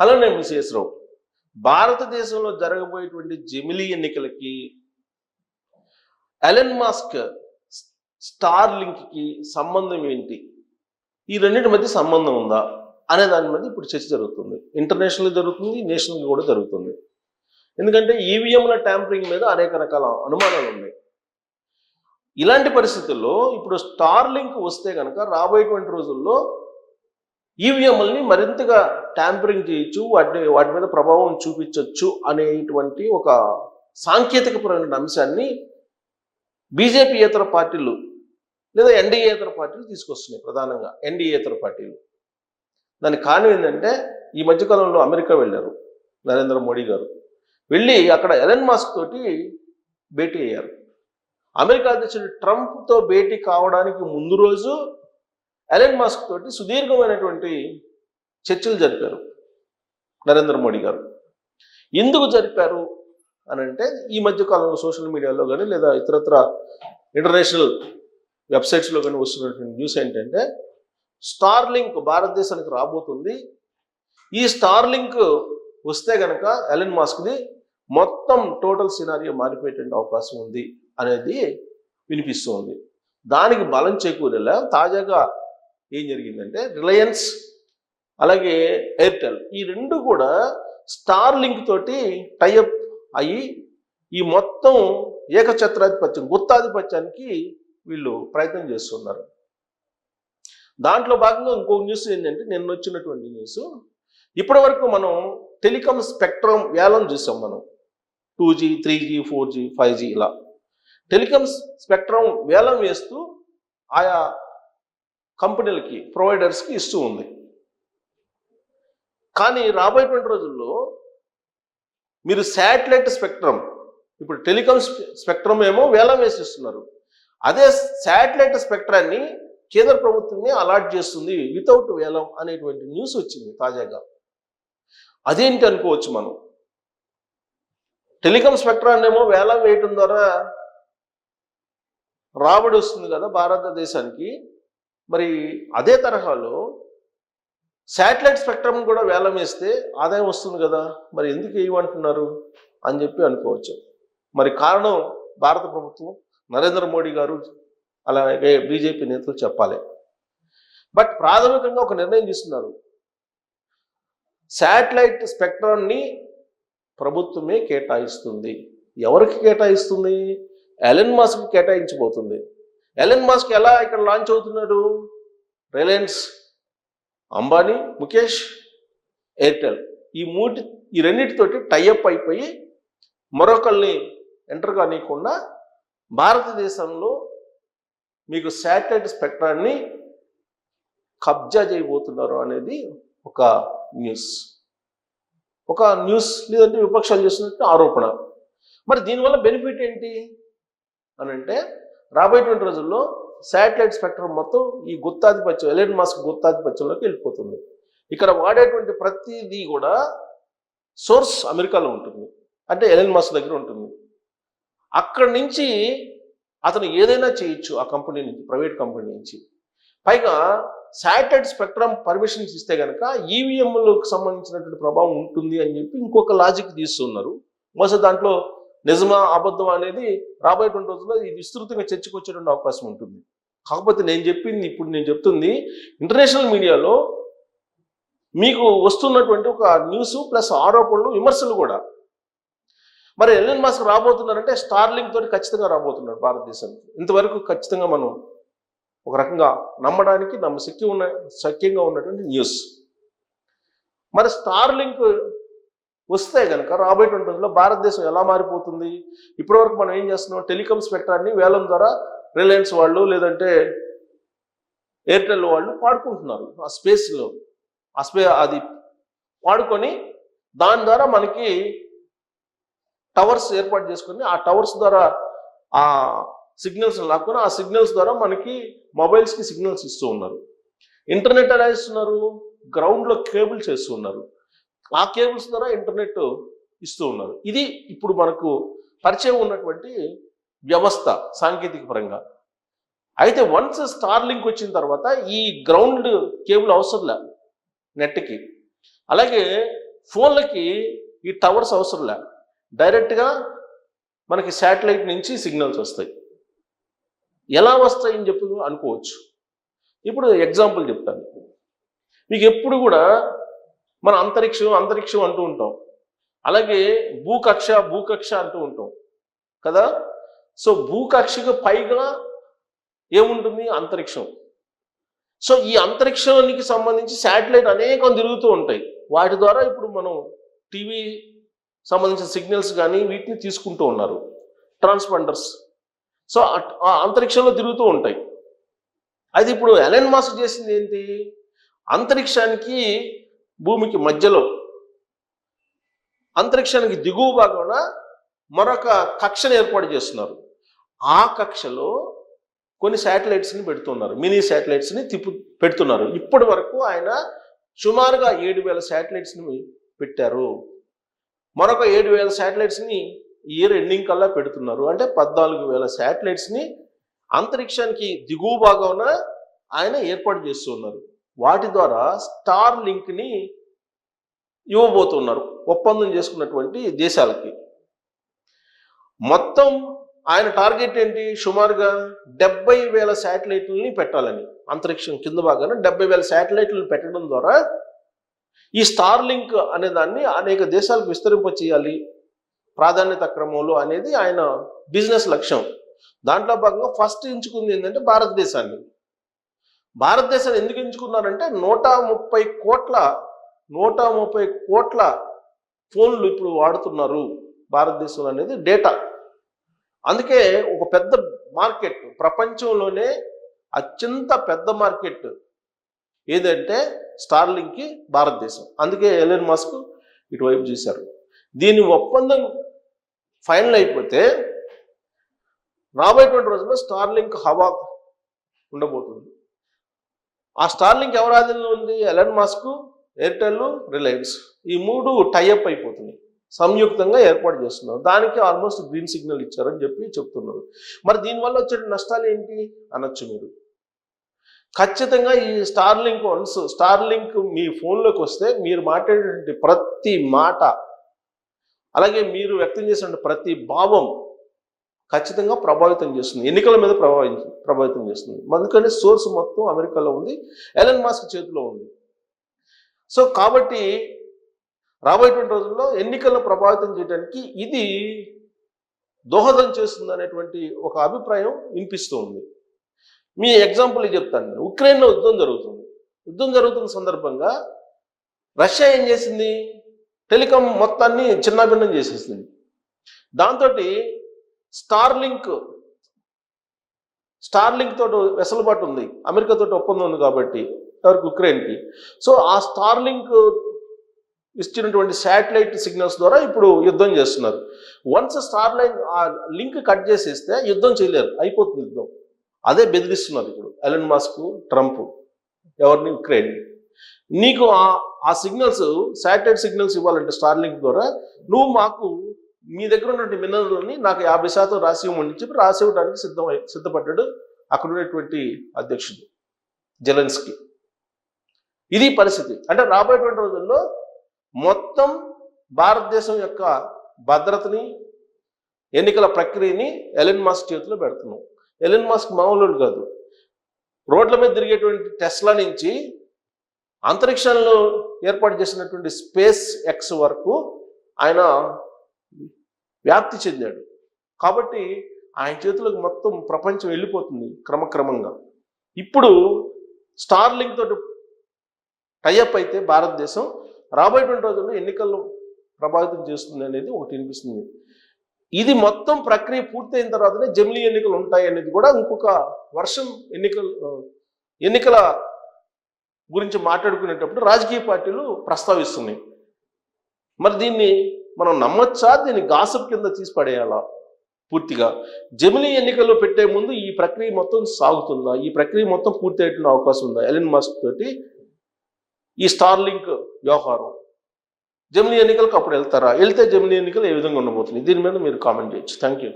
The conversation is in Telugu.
హలో నేను మిస్ఎస్ రావు భారతదేశంలో జరగబోయేటువంటి జెమిలీ ఎన్నికలకి అలెన్ మాస్క్ స్టార్ లింక్కి సంబంధం ఏంటి? ఈ రెండింటి మధ్య సంబంధం ఉందా? అనే దాని మీద ఇప్పుడు చర్చ జరుగుతుంది. ఇంటర్నేషనల్ జరుగుతుంది నేషనల్ కూడా జరుగుతుంది. ఎందుకంటే ఈవీఎంల ట్యాంపరింగ్ మీద అనేక రకాల అనుమానాలు ఉన్నాయి. ఇలాంటి పరిస్థితుల్లో ఇప్పుడు స్టార్ లింక్ వస్తే కనుక రాబోయేటువంటి రోజుల్లో ఈవీఎంలని మరింతగా ట్యాంపరింగ్ చేయొచ్చు వాటి వాటి మీద ప్రభావం చూపించవచ్చు అనేటువంటి ఒక సాంకేతికపరమైన అంశాన్ని బీజేపీయేతర పార్టీలు లేదా ఎన్డీఏతర పార్టీలు తీసుకొస్తున్నాయి ప్రధానంగా. ఎన్డీఏతర పార్టీలు. దానికి కారణం ఏంటంటే ఈ మధ్యకాలంలో అమెరికా వెళ్ళారు నరేంద్ర మోడీ గారు. వెళ్ళి అక్కడ ఎలన్ మాస్క్ తోటి భేటీ అయ్యారు. అమెరికా అధ్యక్షుడు ట్రంప్తో భేటీ కావడానికి ముందు రోజు అలెన్ మాస్క్ తోటి సుదీర్ఘమైనటువంటి చర్చలు జరిపారు నరేంద్ర మోడీ గారు. ఎందుకు జరిపారు అని అంటే ఈ మధ్య కాలంలో సోషల్ మీడియాలో కానీ లేదా ఇతరత్ర ఇంటర్నేషనల్ వెబ్సైట్స్లో కానీ వస్తున్నటువంటి న్యూస్ ఏంటంటే స్టార్లింక్ భారతదేశానికి రాబోతుంది. ఈ స్టార్లింక్ వస్తే కనుక ఎలన్ మాస్క్ది మొత్తం టోటల్ సినారియో మారిపోయేటువంటి అవకాశం ఉంది అనేది వినిపిస్తుంది. దానికి బలం చేకూరేలా తాజాగా ఏం జరిగిందంటే రిలయన్స్ అలాగే ఎయిర్టెల్ ఈ రెండు కూడా స్టార్ లింక్ తోటి టైఅప్ అయ్యి ఈ మొత్తం ఏకఛత్రాధిపత్యం గుత్తాధిపత్యానికి వీళ్ళు ప్రయత్నం చేస్తున్నారు. దాంట్లో భాగంగా ఇంకో న్యూస్ ఏంటంటే నిన్న వచ్చినటువంటి న్యూస్ ఇప్పటి వరకు మనం టెలికాం స్పెక్ట్రమ్ వేలం చూసాం మనం. Two G three G four G five G ఇలా. టెలికాం స్పెక్ట్రమ్ వేలం వేస్తూ ఆయా కంపెనీలకి ప్రొవైడర్స్కి ఇస్తూ ఉంది. కానీ రాబోయేటువంటి రోజుల్లో మీరు శాటిలైట్ స్పెక్ట్రమ్ ఇప్పుడు టెలికాం స్పెక్ట్రమ్ ఏమో వేలం వేసిస్తున్నారు. అదే శాటిలైట్ స్పెక్ట్రాన్ని కేంద్ర ప్రభుత్వమే అలాట్ చేస్తుంది వితౌట్ వేలం అనేటువంటి న్యూస్ వచ్చింది తాజాగా. అదేంటి అనుకోవచ్చు మనం? టెలికాం స్పెక్ట్రాన్ని ఏమో వేలం వేయటం ద్వారా రాబడి వస్తుంది కదా భారతదేశానికి. మరి అదే తరహాలో శాటిలైట్ స్పెక్ట్రమ్ కూడా వేలం వేస్తే ఆదాయం వస్తుంది కదా మరి ఎందుకు వేయమంటున్నారు అని చెప్పి అనుకోవచ్చు. మరి కారణం భారత ప్రభుత్వం నరేంద్ర మోడీ గారు అలాగే బీజేపీ నేతలు చెప్పాలి. బట్ ప్రాథమికంగా ఒక నిర్ణయం తీసుకున్నారు. శాటిలైట్ స్పెక్ట్రాన్ని ప్రభుత్వమే కేటాయిస్తుంది. ఎవరికి కేటాయిస్తుంది? ఎలన్ మాస్క్ కేటాయించబోతుంది. ఎలెన్ మాస్క్ ఎలా ఇక్కడ లాంచ్ అవుతున్నారు రిలయన్స్ అంబానీ ముఖేష్ ఎయిర్టెల్ ఈ మూటి ఈ రెండింటితోటి టైఅప్ అయిపోయి మరొకరిని ఎంటర్ కానియకుండా భారతదేశంలో మీకు శాటిలైట్ స్పెక్ట్రాన్ని కబ్జా చేయబోతున్నారు అనేది ఒక న్యూస్ ఒక న్యూస్ లేదంటే విపక్షాలు చేస్తున్నట్టు ఆరోపణ. మరి దీనివల్ల బెనిఫిట్ ఏంటి? అని అంటే రాబోయేటువంటి రోజుల్లో శాటిలైట్ స్పెక్ట్రమ్ మొత్తం ఈ గుత్తాధిపత్యం ఎలెన్ మాస్క్ గుత్తాధిపత్యంలోకి వెళ్ళిపోతుంది. ఇక్కడ వాడేటువంటి ప్రతిదీ కూడా సోర్స్ అమెరికాలో ఉంటుంది. అంటే ఎలెన్ మాస్క్ దగ్గర ఉంటుంది. అక్కడి నుంచి అతను ఏదైనా చేయొచ్చు ఆ కంపెనీ నుంచి ప్రైవేట్ కంపెనీ నుంచి. పైగా శాటిలైట్ స్పెక్ట్రమ్ పర్మిషన్స్ ఇస్తే కనుక ఈవీఎంలకు సంబంధించినటువంటి ప్రభావం ఉంటుంది అని చెప్పి ఇంకొక లాజిక్ తీస్తున్నారు. బహుశా దాంట్లో నిజమా అబద్ధం అనేది రాబోయేటువంటి రోజుల్లో ఇది విస్తృతంగా చర్చకు వచ్చేటువంటి అవకాశం ఉంటుంది. కాకపోతే నేను చెప్పింది ఇప్పుడు నేను చెప్తుంది ఇంటర్నేషనల్ మీడియాలో మీకు వస్తున్నటువంటి ఒక న్యూస్ ప్లస్ ఆరోపణలు విమర్శలు కూడా. మరి ఎల్ఎన్ మాస్క్ రాబోతున్నారంటే స్టార్లింగ్ తోటి ఖచ్చితంగా రాబోతున్నాడు భారతదేశానికి. ఇంతవరకు ఖచ్చితంగా మనం ఒక రకంగా నమ్మడానికి నమ్మ శక్తి ఉన్న శక్యంగా ఉన్నటువంటి న్యూస్. మరి స్టార్లింక్ వస్తే కనుక రాబోయేటువంటి రోజుల్లో భారతదేశం ఎలా మారిపోతుంది? ఇప్పటివరకు మనం ఏం చేస్తున్నాం? టెలికాం స్పెక్ట్రాన్ని వేలం ద్వారా రిలయన్స్ వాళ్ళు లేదంటే ఎయిర్టెల్ వాళ్ళు వాడుకుంటున్నారు. ఆ స్పేస్లో ఆ స్పే అది వాడుకొని దాని ద్వారా మనకి టవర్స్ ఏర్పాటు చేసుకొని ఆ టవర్స్ ద్వారా ఆ సిగ్నల్స్ లాక్కొని ఆ సిగ్నల్స్ ద్వారా మనకి మొబైల్స్కి సిగ్నల్స్ ఇస్తూ ఉన్నారు. ఇంటర్నెట్ ఎలా ఇస్తున్నారు గ్రౌండ్లో కేబుల్స్ చేస్తూ ఉన్నారు. ఆ కేబుల్స్ ద్వారా ఇంటర్నెట్ ఇస్తూ ఉన్నారు. ఇది ఇప్పుడు మనకు పరిచయం ఉన్నటువంటి వ్యవస్థ సాంకేతిక పరంగా. అయితే వన్స్ స్టార్ లింక్ వచ్చిన తర్వాత ఈ గ్రౌండ్ కేబుల్ అవసరంలే నెట్కి. అలాగే ఫోన్లకి ఈ టవర్స్ అవసరంలే డైరెక్ట్గా మనకి శాటిలైట్ నుంచి సిగ్నల్స్ వస్తాయి. ఎలా వస్తాయని చెప్పి అనుకోవచ్చు. ఇప్పుడు ఎగ్జాంపుల్ చెప్తాను. మీకు ఎప్పుడు కూడా మన అంతరిక్షం అంతరిక్షం అంటూ ఉంటాం. అలాగే భూకక్ష భూకక్ష అంటూ ఉంటాం. కదా? సో భూకక్షకు పైగా ఏముంటుంది? అంతరిక్షం. సో ఈ అంతరిక్షానికి సంబంధించి శాటిలైట్ అనేకం తిరుగుతూ ఉంటాయి. వాటి ద్వారా ఇప్పుడు మనం టీవీ సంబంధించిన సిగ్నల్స్ కానీ వీటిని తీసుకుంటూ ఉన్నారు. ట్రాన్స్పాండర్స్. సో అట్- ఆ అంతరిక్షంలో తిరుగుతూ ఉంటాయి. అది ఇప్పుడు ఎలెన్ మాస్క్ చేసింది ఏంటి? అంతరిక్షానికి భూమికి మధ్యలో. అంతరిక్షానికి దిగువ భాగాన మరొక కక్షను ఏర్పాటు చేస్తున్నారు. ఆ కక్షలో కొన్ని శాటిలైట్స్ని పెడుతున్నారు. మినీ శాటిలైట్స్ని తిప్పు పెడుతున్నారు. ఇప్పటి వరకు ఆయన సుమారుగా ఏడు వేల శాటిలైట్స్ని పెట్టారు. మరొక ఏడు వేల శాటిలైట్స్ని ఇయర్ ఎండింగ్ కల్లా పెడుతున్నారు. అంటే పద్నాలుగు వేల శాటిలైట్స్ని అంతరిక్షానికి దిగువ భాగాన ఆయన ఏర్పాటు చేస్తున్నారు. వాటి ద్వారా స్టార్ లింక్ని ఇవ్వబోతున్నారు ఒప్పందం చేసుకున్నటువంటి దేశాలకి. మొత్తం ఆయన టార్గెట్ ఏంటి? సుమారుగా డెబ్బై వేల శాటిలైట్లని పెట్టాలని అంతరిక్షం కింద భాగాన డెబ్బై వేల శాటిలైట్లను పెట్టడం ద్వారా ఈ స్టార్ లింక్ అనే దాన్ని అనేక దేశాలకు విస్తరింప చేయాలి ప్రాధాన్యత క్రమంలో అనేది ఆయన బిజినెస్ లక్ష్యం. దాంట్లో భాగంగా ఫస్ట్ ఎంచుకుంది ఏంటంటే భారతదేశాన్ని. భారతదేశాన్ని ఎందుకు ఎంచుకున్నారంటే నూట ముప్పై కోట్ల నూట ముప్పై కోట్ల ఫోన్లు ఇప్పుడు వాడుతున్నారు భారతదేశంలో అనేది డేటా. అందుకే ఒక పెద్ద మార్కెట్ ప్రపంచంలోనే అత్యంత పెద్ద మార్కెట్ ఏదంటే స్టార్లింగ్కి భారతదేశం. అందుకే ఎలన్ మాస్క్ ఇటువైపు చూశారు. దీని ఒప్పందం ఫైనల్ అయిపోతే రాబోయేటువంటి రోజుల్లో స్టార్లింక్ హవా ఉండబోతుంది. ఆ స్టార్లింక్ ఎవరి ఆధీనంలో ఉంది? Elon Musk Airtel Reliance. ఈ మూడు టైఅప్ అయిపోతున్నాయి. సంయుక్తంగా ఏర్పాటు చేస్తున్నారు. దానికి ఆల్మోస్ట్ గ్రీన్ సిగ్నల్ ఇచ్చారని చెప్పి చెప్తున్నారు. మరి దీనివల్ల వచ్చే నష్టాలు ఏంటి? అనొచ్చు మీరు. ఖచ్చితంగా ఈ స్టార్లింక్ వన్స్ స్టార్లింక్ మీ ఫోన్లోకి వస్తే మీరు మాట్లాడేటువంటి ప్రతి మాట అలాగే మీరు వ్యక్తం చేసిన ప్రతి భావం ఖచ్చితంగా ప్రభావితం చేస్తుంది. ఎన్నికల మీద ప్రభావితం ప్రభావితం చేస్తుంది. అందుకని సోర్స్ మొత్తం అమెరికాలో ఉంది. ఎలన్ మాస్క్ చేతిలో ఉంది. సో కాబట్టి రాబోయేటువంటి రోజుల్లో ఎన్నికలను ప్రభావితం చేయడానికి ఇది దోహదం చేస్తుంది అనేటువంటి ఒక అభిప్రాయం వినిపిస్తూ ఉంది మీ ఎగ్జాంపుల్ చెప్తాను నేను. ఉక్రెయిన్లో యుద్ధం జరుగుతుంది. యుద్ధం జరుగుతున్న సందర్భంగా రష్యా ఏం చేసింది? టెలికాం మొత్తాన్ని చిన్నాభిన్నం చేసేసింది. దాంతో స్టార్లింక్ స్టార్లింక్ తోటి వెసలుబాటు ఉంది. అమెరికా తోటి ఒప్పందం ఉంది కాబట్టి ఎవరికి? ఉక్రెయిన్కి. సో ఆ స్టార్లింక్ ఇచ్చినటువంటి శాటిలైట్ సిగ్నల్స్ ద్వారా ఇప్పుడు యుద్ధం చేస్తున్నారు. వన్స్ స్టార్ లైన్ ఆ లింక్ కట్ చేసేస్తే యుద్ధం చేయలేరు. అయిపోతుంది యుద్ధం. అదే బెదిరిస్తున్నారు ఇప్పుడు ఎలన్ మాస్క్ ట్రంప్ ఎవరిని? ఉక్రెయిన్. నీకు ఆ ఆ సిగ్నల్స్ శాటిలైట్ సిగ్నల్స్ ఇవ్వాలంటే స్టార్ లింక్ ద్వారా నువ్వు మాకు మీ దగ్గర ఉన్నటువంటి మినరల్ని నాకు యాభై శాతం రాసి ఇవ్వమని చెప్పి రాసి ఇవ్వడానికి సిద్ధం సిద్ధపడ్డాడు అక్కడ ఉన్నటువంటి అధ్యక్షుడు జెలెన్స్కి. ఇది పరిస్థితి. అంటే రాబోయేటువంటి రోజుల్లో మొత్తం భారతదేశం యొక్క భద్రతని ఎన్నికల ప్రక్రియని ఎలెన్ మాస్క్ చేతిలో పెడుతున్నాం. ఎలెన్ మాస్క్ మామూలు కాదు. రోడ్ల మీద తిరిగేటువంటి టెస్లా నుంచి అంతరిక్షంలో ఏర్పాటు చేసినటువంటి స్పేస్ ఎక్స్ వరకు ఆయన వ్యాప్తి చెందాడు. కాబట్టి ఆయన చేతులకు మొత్తం ప్రపంచం వెళ్ళిపోతుంది క్రమక్రమంగా. ఇప్పుడు స్టార్లింక్ తోటి టైఅప్ అయితే భారతదేశం రాబోయేటువంటి రోజుల్లో ఎన్నికలను ప్రభావితం చేస్తుంది అనేది ఒకటి వినిపిస్తుంది. ఇది మొత్తం ప్రక్రియ పూర్తయిన తర్వాతనే జమిలీ ఎన్నికలు ఉంటాయి అనేది కూడా ఇంకొక వర్షం ఎన్నికలు ఎన్నికల గురించి మాట్లాడుకునేటప్పుడు రాజకీయ పార్టీలు ప్రస్తావిస్తున్నాయి. మరి దీన్ని మనం నమ్మొచ్చా? దీన్ని గాసప్ కింద తీసి పడేయాలా? పూర్తిగా. జమిలీ ఎన్నికల్లో పెట్టే ముందు ఈ ప్రక్రియ మొత్తం సాగుతుందా? ఈ ప్రక్రియ మొత్తం పూర్తి అయ్యేటువంటి అవకాశం ఉందా? ఎలిన్ మస్క్ తోటి ఈ స్టార్లింక్ వ్యవహారం. జమిలీ ఎన్నికలకు అప్పుడు వెళ్తారా? వెళ్తే జమిలీ ఎన్నికలు ఏ విధంగా ఉండబోతుంది దీని మీద మీరు కామెంట్ చేయొచ్చు. Thank you